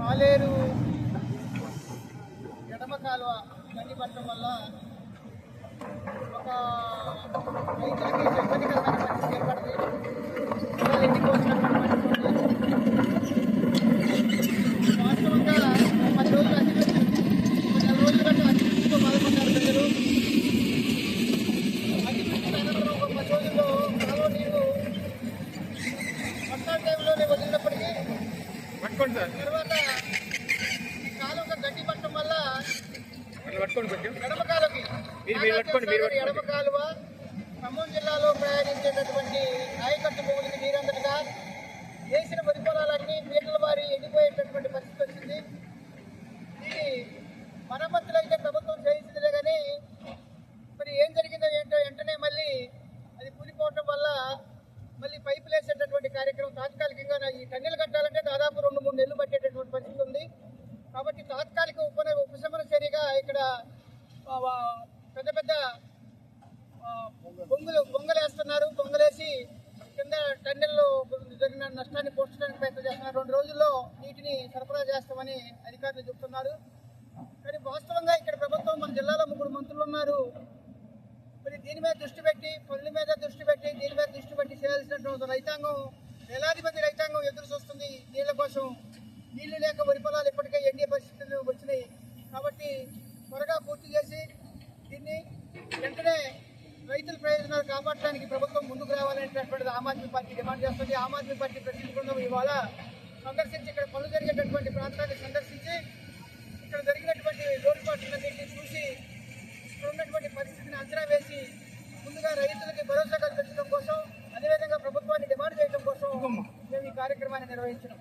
పాలేరు ఎడమ కాలువ గండి పట్టడం వల్ల ఒక రైతులకి ఇబ్బందికరమైన పరిస్థితి ఏర్పడింది పొలాలు ఎండిపోతున్నటువంటి వాస్తవంగా పది రోజులు అతివృష్టి నెల రోజుల కంటే బాధపడ్డారు ప్రజలు. అనంతరం ఒక పది రోజుల్లో కాలువ నీరు వర్షాల టైంలోనే వదిలినప్పటికీ కాలువ గడ్డి పట్టడం వల్ల ఎడమ. కాలువ ఖమ్మం జిల్లాలో ప్రయాణించేటటువంటి ఆయకట్టు భూములకి నీరందటగా వేసిన వరి పొలాలన్నీ నీళ్ళ వారి ఎండిపోయేటటువంటి పరిస్థితి వచ్చింది. ఇది మరమ్మతులు అయితే ప్రభుత్వం చేయించిందిలే కానీ మరి ఏం జరిగిందో ఏంటో వెంటనే మళ్ళీ అది కూలిపోవటం వల్ల మళ్ళీ పైపులు వేసేటటువంటి కార్యక్రమం తాత్కాలికంగా ఈ టన్నెలు కట్టాలంటే తాత్కాలిక ఉప ఉపశమన చర్యగా ఇక్కడ పెద్ద పెద్ద బొంగులు బొంగలేస్తున్నారు. బొంగలేసి కింద టెండర్లు జరిగిన నష్టాన్ని పోర్చడానికి ప్రయత్నం చేస్తున్నారు. రెండు రోజుల్లో నీటిని సరఫరా చేస్తామని అధికారులు చెబుతున్నారు. కానీ వాస్తవంగా ఇక్కడ ప్రభుత్వం మన జిల్లాలో ముగ్గురు మంత్రులు ఉన్నారు. మరి దీని మీద దృష్టి పెట్టి పనుల మీద దృష్టి పెట్టి దీని మీద దృష్టి పెట్టి చేయాల్సినటువంటి రైతాంగం వేలాది మంది రైతాంగం ఎదురు చూస్తుంది. నీళ్ళ కోసం నీళ్ళు లేక వరి పొలాలు ఇప్పటికే ఎండే పరిస్థితులు వచ్చినాయి. కాబట్టి త్వరగా పూర్తి చేసి దీన్ని వెంటనే రైతుల ప్రయోజనాలు కాపాడడానికి ప్రభుత్వం ముందుకు రావాలనేటటువంటిది ఆమ్ ఆద్మీ పార్టీ డిమాండ్ చేస్తుంది. ఆమ్ ఆద్మీ పార్టీ ప్రతినిధి బృందం ఇవాళ సందర్శించి ఇక్కడ పనులు జరిగేటటువంటి ప్రాంతాన్ని సందర్శించి ఇక్కడ జరిగినటువంటి లోటుపాట్లన్నింటినీ చూసి ఇక్కడ ఉన్నటువంటి పరిస్థితిని అంచనా వేసి ముందుగా రైతులకి భరోసా కల్పించడం కోసం అదేవిధంగా ప్రభుత్వాన్ని డిమాండ్ చేయడం కోసం మేము ఈ కార్యక్రమాన్ని నిర్వహించినాం.